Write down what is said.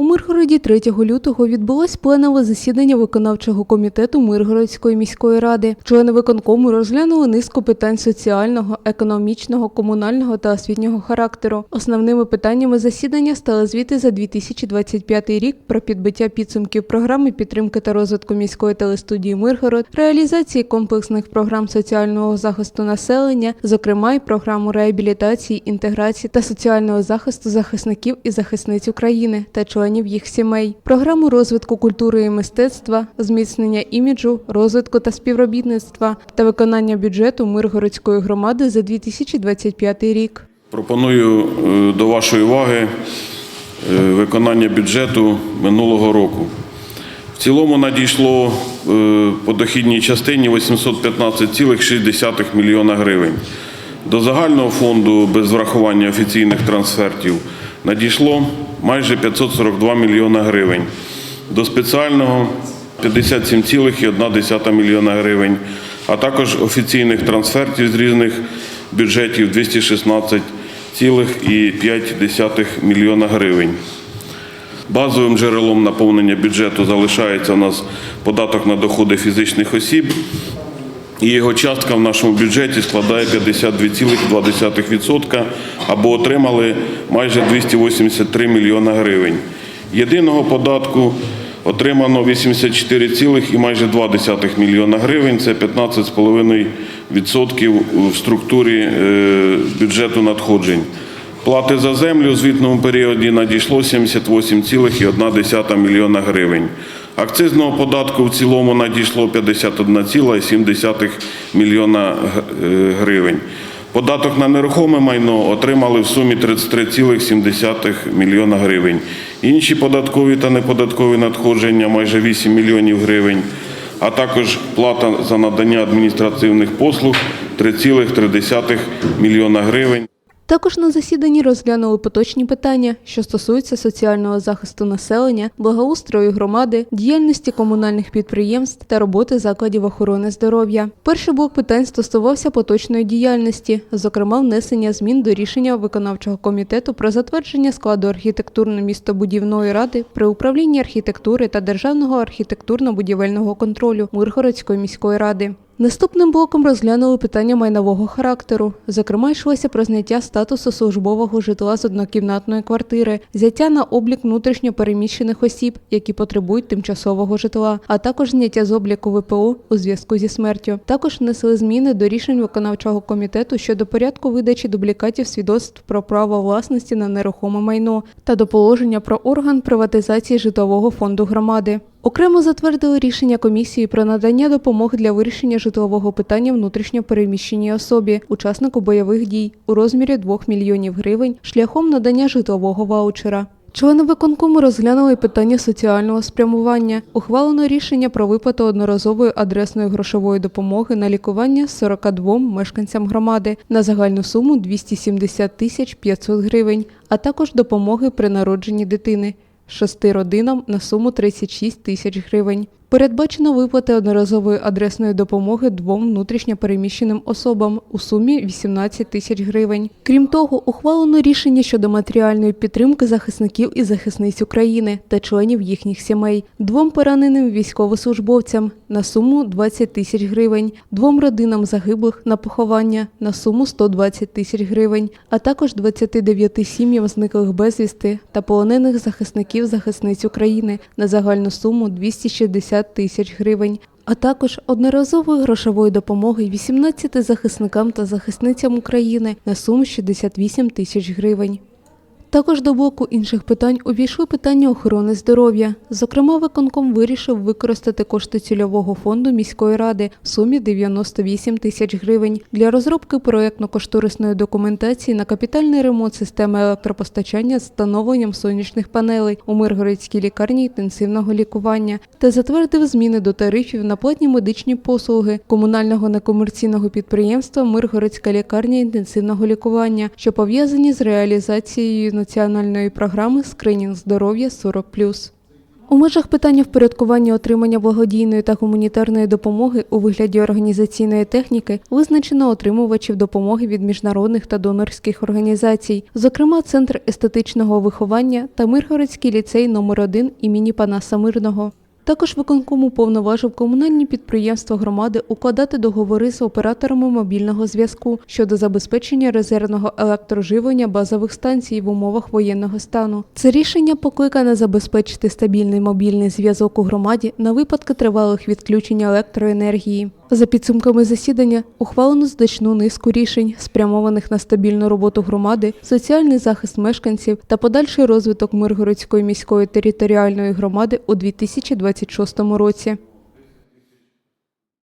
У Миргороді 3 лютого відбулось пленове засідання виконавчого комітету Миргородської міської ради. Члени виконкому розглянули низку питань соціального, економічного, комунального та освітнього характеру. Основними питаннями засідання стали звіти за 2025 рік про підбиття підсумків програми підтримки та розвитку міської телестудії Миргород, реалізації комплексних програм соціального захисту населення, зокрема й програму реабілітації, інтеграції та соціального захисту захисників і захисниць України та членів їх сімей, програму розвитку культури і мистецтва, зміцнення іміджу, розвитку та співробітництва та виконання бюджету Миргородської громади за 2025 рік. Пропоную е, до вашої уваги е, виконання бюджету минулого року. В цілому надійшло е, по дохідній частині 815,6 мільйона гривень. До загального фонду без врахування офіційних трансфертів надійшло майже 542 мільйона гривень. До спеціального 57,1 мільйона гривень, а також офіційних трансфертів з різних бюджетів 216,5 мільйона гривень. Базовим джерелом наповнення бюджету залишається у нас податок на доходи фізичних осіб, і його частка в нашому бюджеті складає 52,2% або отримали майже 283 мільйона гривень. Єдиного податку отримано 84, майже 2 мільйона гривень. Це 15,5% в структурі е, бюджету надходжень. Плати за землю у звітному періоді надійшло 78,1 мільйона гривень. Акцизного податку в цілому надійшло 51,7 мільйона е, гривень. Податок на нерухоме майно отримали в сумі 33,7 мільйона гривень. Інші податкові та неподаткові надходження майже 8 мільйонів гривень, а також плата за надання адміністративних послуг 3,3 мільйона гривень. Також на засіданні розглянули поточні питання, що стосуються соціального захисту населення, благоустрою громади, діяльності комунальних підприємств та роботи закладів охорони здоров'я. Перший блок питань стосувався поточної діяльності, зокрема внесення змін до рішення виконавчого комітету про затвердження складу архітектурно-містобудівної ради при управлінні архітектури та державного архітектурно-будівельного контролю Миргородської міської ради. Наступним блоком розглянули питання майнового характеру. Зокрема, йшлося про зняття статусу службового житла з однокімнатної квартири, взяття на облік внутрішньо переміщених осіб, які потребують тимчасового житла, а також зняття з обліку ВПО у зв'язку зі смертю. Також внесли зміни до рішень виконавчого комітету щодо порядку видачі дублікатів свідоцтв про право власності на нерухоме майно та до положення про орган приватизації житлового фонду громади. Окремо затвердили рішення комісії про надання допомоги для вирішення житлового питання внутрішньо переміщеній особі, учаснику бойових дій у розмірі 2 мільйонів гривень шляхом надання житлового ваучера. Члени виконкому розглянули питання соціального спрямування. Ухвалено рішення про виплату одноразової адресної грошової допомоги на лікування 42 мешканцям громади на загальну суму 270 тисяч 500 гривень, а також допомоги при народженні дитини шести родинам на суму 36 тисяч гривень. Передбачено виплати одноразової адресної допомоги двом внутрішньо переміщеним особам у сумі 18 тисяч гривень. Крім того, ухвалено рішення щодо матеріальної підтримки захисників і захисниць України та членів їхніх сімей, двом пораненим військовослужбовцям на суму 20 тисяч гривень, двом родинам загиблих на поховання на суму 120 тисяч гривень, а також 29 сім'ям зниклих безвісти та полонених захисників захисниць України на загальну суму 260 тисяч гривень. А також одноразової грошової допомоги 18 захисникам та захисницям України на суму 68 тисяч гривень. Також до блоку інших питань увійшли питання охорони здоров'я. Зокрема, виконком вирішив використати кошти цільового фонду міської ради в сумі 98 тисяч гривень для розробки проєктно-кошторисної документації на капітальний ремонт системи електропостачання з встановленням сонячних панелей у Миргородській лікарні інтенсивного лікування та затвердив зміни до тарифів на платні медичні послуги комунального некомерційного підприємства Миргородська лікарня інтенсивного лікування, що пов'язані з реалізацією національної програми скринінг здоров'я 40+. У межах питання впорядкування отримання благодійної та гуманітарної допомоги у вигляді організаційної техніки визначено отримувачів допомоги від міжнародних та донорських організацій, зокрема Центр естетичного виховання та Миргородський ліцей номер 1 імені Панаса Мирного. Також виконком уповноважив комунальні підприємства громади укладати договори з операторами мобільного зв'язку щодо забезпечення резервного електроживлення базових станцій в умовах воєнного стану. Це рішення покликане забезпечити стабільний мобільний зв'язок у громаді на випадки тривалих відключень електроенергії. За підсумками засідання ухвалено значну низку рішень, спрямованих на стабільну роботу громади, соціальний захист мешканців та подальший розвиток Миргородської міської територіальної громади у 2026 році.